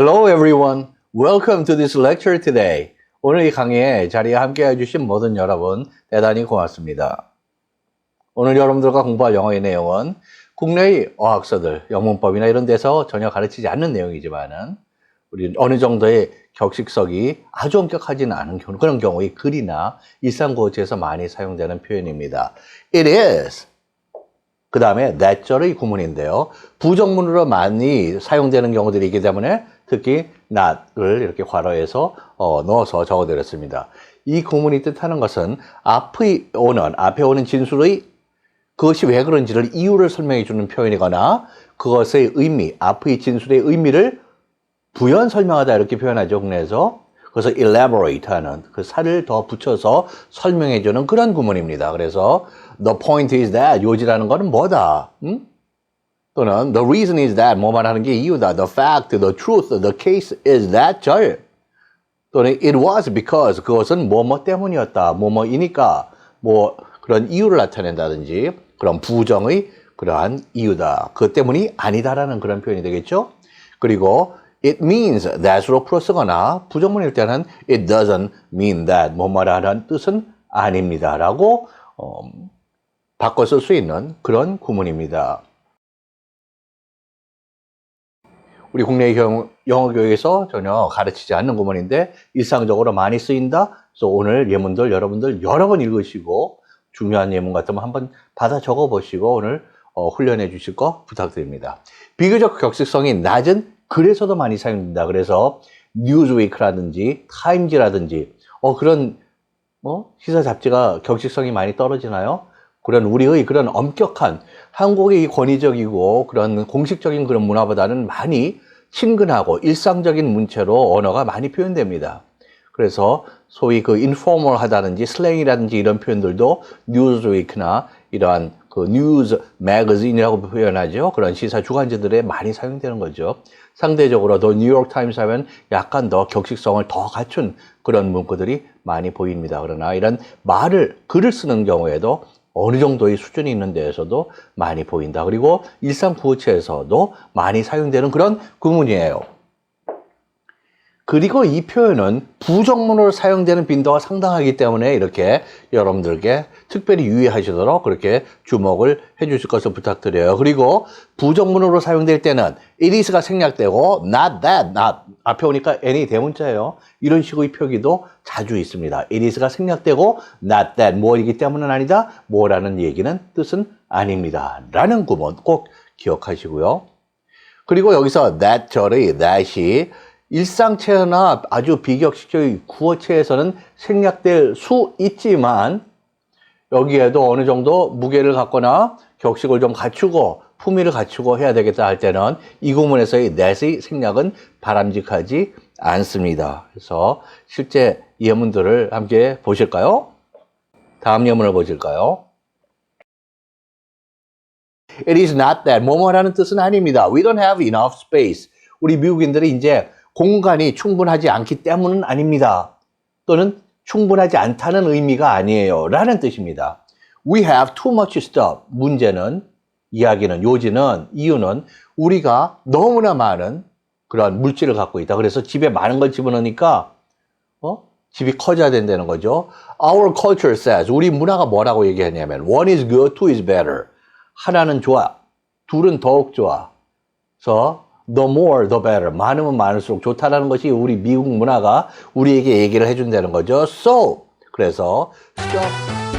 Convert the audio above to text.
Hello everyone. Welcome to this lecture today. 오늘 이 강의에 자리에 함께 해주신 모든 여러분 대단히 고맙습니다. 오늘 여러분들과 공부할 영어의 내용은 국내의 어학서들, 영문법이나 이런 데서 전혀 가르치지 않는 내용이지만은 우리 어느 정도의 격식석이 아주 엄격하지는 않은 경우, 그런 경우의 글이나 일상고지에서 많이 사용되는 표현입니다. It is. 그 다음에 that절의 구문인데요. 부정문으로 많이 사용되는 경우들이 있기 때문에 특히 not을 이렇게 괄호해서 어, 넣어서 적어드렸습니다. 이 구문이 뜻하는 것은 앞에 오는, 앞에 오는 진술의 그것이 왜 그런지를 이유를 설명해 주는 표현이거나 그것의 의미, 앞의 진술의 의미를 부연 설명하다 이렇게 표현하죠, 국내에서. 그래서 elaborate 하는 그 살을 더 붙여서 설명해 주는 그런 구문입니다. 그래서 the point is that 요지라는 거는 뭐다? 음? 또는 the reason is that 뭐만 하는 게 이유다. the fact, the truth, the case is that 절. 또는 it was because 그것은 뭐뭐 때문이었다. 뭐뭐이니까 뭐 그런 이유를 나타낸다든지 그런 부정의 그러한 이유다. 그 때문이 아니다라는 그런 표현이 되겠죠. 그리고 it means that으로 풀어쓰거나 부정문일 때는 it doesn't mean that 뭐뭐라는 뜻은 아닙니다라고 어, 바꿔 쓸 수 있는 그런 구문입니다. 우리 국내 경- 영어 교육에서 전혀 가르치지 않는 구문인데 일상적으로 많이 쓰인다. 그래서 오늘 예문들 여러분들 여러 번 읽으시고 중요한 예문 같으면 한번 받아 적어 보시고 오늘 어, 훈련해 주실 거 부탁드립니다. 비교적 격식성이 낮은 글에서도 많이 사용된다. 그래서 뉴즈위크라든지 타임즈라든지 어 그런 뭐 시사 잡지가 격식성이 많이 떨어지나요? 그런 우리의 그런 엄격한 한국의 이 권위적이고 그런 공식적인 그런 문화보다는 많이 친근하고 일상적인 문체로 언어가 많이 표현됩니다. 그래서 소위 그 인포멀하다든지 슬랭이라든지 이런 표현들도 뉴즈위크나 이러한 그 뉴즈 매거진이라고 표현하죠. 그런 시사 주간지들에 많이 사용되는 거죠. 상대적으로 더 뉴욕 타임스 하면 약간 더 격식성을 더 갖춘 그런 문구들이 많이 보입니다. 그러나 이런 말을 글을 쓰는 경우에도 어느 정도의 수준이 있는 데에서도 많이 보인다. 그리고 일상 구어체에서도 많이 사용되는 그런 구문이에요. 그리고 이 표현은 부정문으로 사용되는 빈도가 상당하기 때문에 이렇게 여러분들께 특별히 유의하시도록 그렇게 주목을 해 주실 것을 부탁드려요. 그리고 부정문으로 사용될 때는 it is가 생략되고 not that, not 앞에 오니까 n이 대문자예요. 이런 식의 표기도 자주 있습니다. it is가 생략되고 not that 뭐이기 때문은 아니다. 뭐라는 얘기는 뜻은 아닙니다. 라는 구문 꼭 기억하시고요. 그리고 여기서 that 절의 that이 일상체나 아주 비격식의 구어체에서는 생략될 수 있지만 여기에도 어느 정도 무게를 갖거나 격식을 좀 갖추고 품위를 갖추고 해야 되겠다 할 때는 이 구문에서의 that의 생략은 바람직하지 않습니다. 그래서 실제 예문들을 함께 보실까요? 다음 예문을 보실까요? It is not that. 뭐뭐라는 뜻은 아닙니다. We don't have enough space. 우리 미국인들이 이제 공간이 충분하지 않기 때문은 아닙니다. 또는 충분하지 않다는 의미가 아니에요. 라는 뜻입니다. We have too much stuff. 문제는, 이야기는, 요지는, 이유는 우리가 너무나 많은 그런 물질을 갖고 있다. 그래서 집에 많은 걸 집어넣으니까, 어? 집이 커져야 된다는 거죠. Our culture says, 우리 문화가 뭐라고 얘기하냐면, one is good, two is better. 하나는 좋아, 둘은 더욱 좋아. 그래서 the more the better. 많으면 많을수록 좋다라는 것이 우리 미국 문화가 우리에게 얘기를 해준다는 거죠. So 그래서 stop